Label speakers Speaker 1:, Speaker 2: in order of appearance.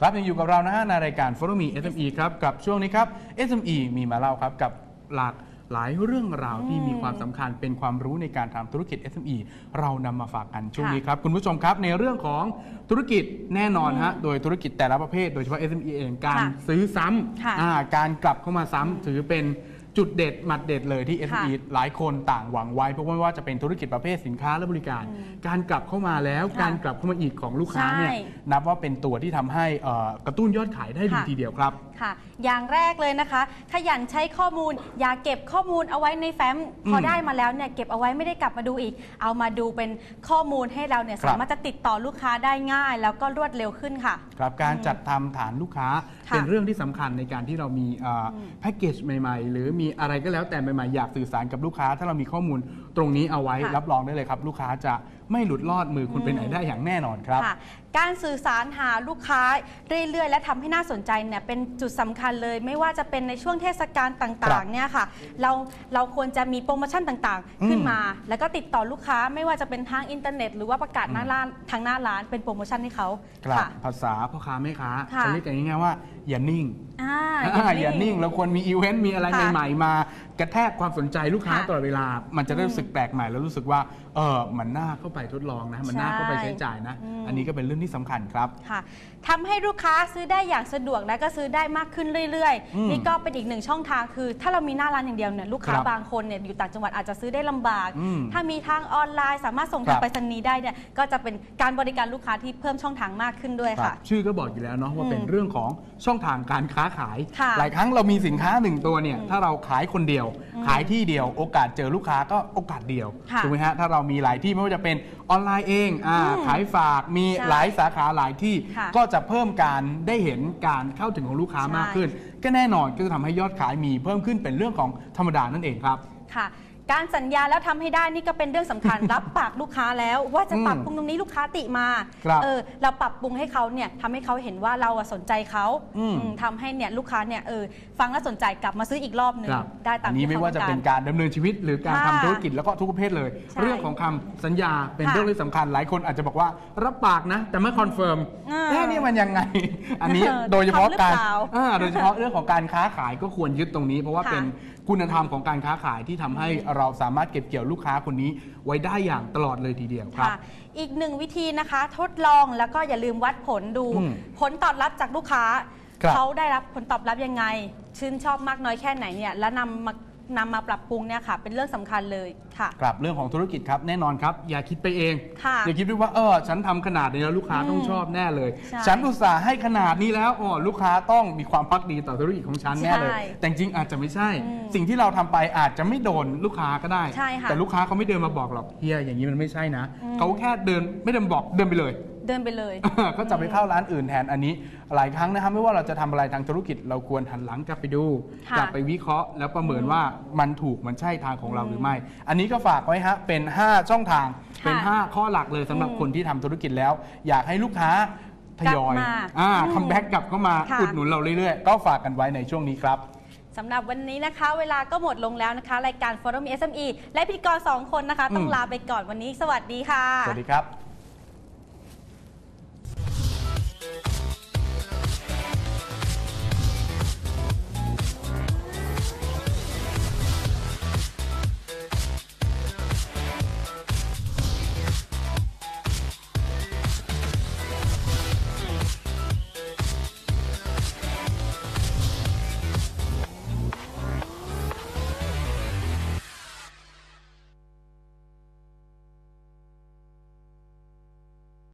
Speaker 1: ครับยังอยู่กับเรานะฮะในรายการ Follow Me SME ครับกับช่วงนี้ครับ SME มีมาเล่าครับกับหลากหลายเรื่องราวที่มีความสำคัญเป็นความรู้ในการทำธุรกิจ SME เรานำมาฝากกันช่วงนี้ครับคุณผู้ชมครับในเรื่องของธุรกิจแน่นอนฮะโดยธุรกิจแต่ละประเภท โดยเฉพาะ SME เองการ
Speaker 2: ค่ะ
Speaker 1: ซื้อซ้
Speaker 2: ค่ะำ
Speaker 1: อ่าการกลับเข้ามาซ้ำถือเป็น จุดเด็ดหมัดเด็ดเลยที่ SME หลายคนต่างหวังไว้เพราะว่าไม่ว่าจะเป็นธุรกิจประเภทสินค้าและบริการ การกลับเข้ามาแล้ว
Speaker 2: ค่ะ
Speaker 1: การกลับเข้ามาอีกของลูกค้าเนี่ย
Speaker 2: ใช่
Speaker 1: นับว่าเป็นตัวที่ทำให้เอ่อกระตุ้นยอดขายได้ดี
Speaker 2: ค่ะ
Speaker 1: ทีเดียวครับ
Speaker 2: ค่ะ อย่างแรกเลยนะคะ ขยันใช้ข้อมูล อย่าเก็บข้อมูลเอาไว้ในแฟ้มพอ
Speaker 1: ม
Speaker 2: ได้มาแล้วเนี่ยเก็บเอาไว้ไม่ได้กลับมาดูอีก เอามาดูเป็นข้อมูลให้เราเนี่ย
Speaker 1: ครับ
Speaker 2: สามารถจะติดต่อลูกค้าได้ง่าย แล้วก็รวดเร็วขึ้นค่ะ
Speaker 1: ครับการจัดทำฐานลูกค้า
Speaker 2: ค่ะ
Speaker 1: เป็นเรื่องที่สำคัญในการที่เรามีเอ่ออแพ็กเกจใหม่ ๆ หรือมีอะไรก็แล้วแต่ใหม่ๆอยากสื่อสารกับลูกค้า ถ้าเรามีข้อมูลตรงนี้เอาไว้
Speaker 2: ค่ะ
Speaker 1: รับรองได้เลยครับ ลูกค้าจะไม่หลุดลอดมือคุณไปไหนได้อย่างแน่นอนครับ
Speaker 2: ค่ะการสื่อสารหาลูกค้าเรื่อยๆ และทำให้น่าสนใจเนี่ยเป็นจุดสำคัญเลย ไม่ว่าจะเป็นในช่วงเทศกาลต
Speaker 1: ครั่าบ
Speaker 2: งๆเนี่ยค่ะเราเราควรจะมีโปรโมชั่นต่างๆ ขึ้น
Speaker 1: อืม
Speaker 2: มา แล้วก็ติดต่อลูกค้าไม่ว่าจะเป็นทางอินเทอร์เน็ต หรือว่าประกาศหน้าร้านทางหน้าร้านเป็นโปรโมชั่นให้เขา
Speaker 1: ครับ
Speaker 2: ค่ะ
Speaker 1: ภาษาพ่อค้าแม่ค้า
Speaker 2: ค่ะ
Speaker 1: จะเรียกกันง่ายๆว่าอย่านิ่ง
Speaker 2: อ่า
Speaker 1: อ่าอย่านิ่งเราควรมีอีเวนต์มีอะไร
Speaker 2: ค่ะ
Speaker 1: ใหม่ๆมากระแทกความสนใจลูกค้า
Speaker 2: ค่ะ
Speaker 1: ตลอดเวลา มันจะได้รู้สึกแปลกใหม่แล้วรู้สึกว่าเออมันน่าเข้าไปทดลองนะ มันน่าเข้าไปใช้จ่ายนะ
Speaker 2: อืม
Speaker 1: อันนี้ก็เป็นเรื่องที่สำคัญครับ
Speaker 2: ค่ะทำให้ลูกค้าซื้อได้อย่างสะดวกและก็ซื้อได้มากขึ้นเรื่อย
Speaker 1: อืม
Speaker 2: ๆนี่ก็เป็นอีกหนึ่งช่องทางคือ ถ้าเรามีหน้าร้านอย่างเดียวเนี่ยลูกค้า
Speaker 1: ครับ
Speaker 2: บางคนเนี่ยอยู่ต่างจังหวัดอาจจะซื้อได้ลำบาก
Speaker 1: อืม
Speaker 2: ถ้ามีทางออนไลน์ สามารถส่ง
Speaker 1: ครั
Speaker 2: ทาง
Speaker 1: บ
Speaker 2: ไปรษณีย์ได้เนี่ยก็จะเป็นการบริการลูกค้าที่เพิ่มช่องทางมากขึ้นด้วย
Speaker 1: ครั
Speaker 2: ค่ะ
Speaker 1: บชื่อก็บอกอยู่แล้วเนาะว่า
Speaker 2: อืม
Speaker 1: เป็นเรื่องของช่องทางการค้าขาย
Speaker 2: ค่ะ
Speaker 1: หลายครั้งเรามีสินค้าหนึ่งตัวเนี่ยถ้าเราขายคนเดียว
Speaker 2: อืม
Speaker 1: ขายที่เดียวโอกาสเจอลูกค้าก็โอกาสเดียว
Speaker 2: ค่ะ
Speaker 1: ถูกไหมฮะถ้าเรามีหลายที่ไม่ว่าจะเป็นออนไลน์เองอ่า
Speaker 2: อืม
Speaker 1: ขายฝากมี
Speaker 2: ใช่
Speaker 1: หลายสาขาหลายที่
Speaker 2: ค่ะ
Speaker 1: ก็จะเพิ่มการได้เห็นการเข้าถึงของลูกค้ามากขึ้น ก็แน่นอนก็จะทำให้ยอดขายมีเพิ่มขึ้นเป็นเรื่องของธรรมดานั่นเองครับ
Speaker 2: ค่ะ การสัญญาแล้วทำให้ได้นี่ก็เป็นเรื่องสำคัญ รับปากลูกค้าแล้วว่าจะ
Speaker 1: อืม
Speaker 2: ปรับปรุงตรงนี้ลูกค้าติมา
Speaker 1: ครับ
Speaker 2: เออเราปรับปรุงให้เขาเนี่ยทำให้เขาเห็นว่าเราอะสนใจเขา
Speaker 1: อืม
Speaker 2: อืมทำให้เนี่ยลูกค้าเนี่ยเออฟังแล้วสนใจกลับมาซื้ออีกรอบหนึ่ง
Speaker 1: ครับ
Speaker 2: ได้ตาม
Speaker 1: อันนี้
Speaker 2: ที่
Speaker 1: ไม่
Speaker 2: เขา
Speaker 1: ว่า
Speaker 2: ต้
Speaker 1: จะ
Speaker 2: องกา
Speaker 1: เป็
Speaker 2: ร
Speaker 1: นการดำเนินชีวิต หรือการ
Speaker 2: ค่ะ
Speaker 1: ทำธุรกิจแล้วก็ทุกประเภทเลย
Speaker 2: ใช่
Speaker 1: เรื่องของคำสัญญาเป็น
Speaker 2: ค่ะ
Speaker 1: เรื่องที่สำคัญหลายคนอาจจะบอกว่ารับปากนะ แต่ไม่คอนเฟิร์ม
Speaker 2: อ่า
Speaker 1: เอ๊ะนี่มันยังไง อันนี้
Speaker 2: เออ
Speaker 1: โดยเฉพาะการ
Speaker 2: ทำหรือเปล่า
Speaker 1: อ่าโดยเฉพาะเรื่องของการค้าขายก็ควรยึดตรงนี้ เพราะว่า
Speaker 2: ค่ะ
Speaker 1: เป็น คุณธรรมของการค้าขายที่ทำให้เราสามารถเก็บเกี่ยวลูกค้าคนนี้ไว้ได้อย่างตลอดเลยทีเดียวครับ
Speaker 2: ค่ะอีกหนึ่งวิธีนะคะทดลองแล้วก็อย่าลืมวัดผลดู
Speaker 1: อืม
Speaker 2: ผลตอบรับจากลูกค้า
Speaker 1: ครับ
Speaker 2: เขาได้รับผลตอบรับยังไง ชื่นชอบมากน้อยแค่ไหนเนี่ยแล้วนำมา นำมาปรับปรุงเนี่ยค่ะ เป็นเรื่องสำคัญเลยค่ะ
Speaker 1: ครับเรื่องของธุรกิจครับแน่นอนครับ อย่าคิดไปเอง
Speaker 2: ค่ะ
Speaker 1: อย่าคิดด้วยว่าเออฉันทำขนาดนี้แล้วลูกค้าต้องชอบแน่เลย
Speaker 2: ใช่
Speaker 1: ฉันอุตส่าห์ให้ขนาดนี้แล้วอ๋อลูกค้าต้องมีความพักดีต่อธุรกิจของฉันแน่เลย
Speaker 2: ใช่
Speaker 1: แต่จริงๆอาจจะไม่ใช่
Speaker 2: อืม
Speaker 1: สิ่งที่เราทำไปอาจจะไม่โดนลูกค้าก็ได้
Speaker 2: ใช่ค่ะ
Speaker 1: แต่ลูกค้าเขาไม่เดินมาบอกหรอกเฮียอย่างนี้มันไม่ใช่นะ
Speaker 2: อืม
Speaker 1: เขาแค่เดินไม่เดินบอกเดินไปเลย
Speaker 2: เดินไปเลย
Speaker 1: ก็จะไปเข้าร้านอื่นแทนอันนี้ หลายครั้งนะครับไม่ว่าเราจะทำอะไรทางธุรกิจเราควรหันหลังกลับไปดู
Speaker 2: ค่ะ
Speaker 1: กลับไปวิเคราะห์ แล้วประเมินว่ามันถูกมันใช่ทางของเราหรือไม่ อันนี้ก็ฝากไว้ฮะเป็น 5 ช่องทาง
Speaker 2: ค่ะ
Speaker 1: เป็น 5 ข้อหลักเลยสำหรับ
Speaker 2: อืม
Speaker 1: คนที่ทำธุรกิจแล้ว อยากให้ลูกค้าทยอย
Speaker 2: กลับมา
Speaker 1: อ่า
Speaker 2: อืม
Speaker 1: คัมแบ็กกลับเข้ามา
Speaker 2: ค่ะ
Speaker 1: อุดหนุนเราเรื่อยๆ ก็ฝากกันไว้ในช่วงนี้ครับ
Speaker 2: สำหรับวันนี้นะคะ เวลาก็หมดลงแล้วนะคะ รายการ Forum SME และพิธีกรสองคนนะคะ ต้อง
Speaker 1: อืม
Speaker 2: ลาไปก่อนวันนี้ สวัสดีค่ะ
Speaker 1: สวัสดีครับ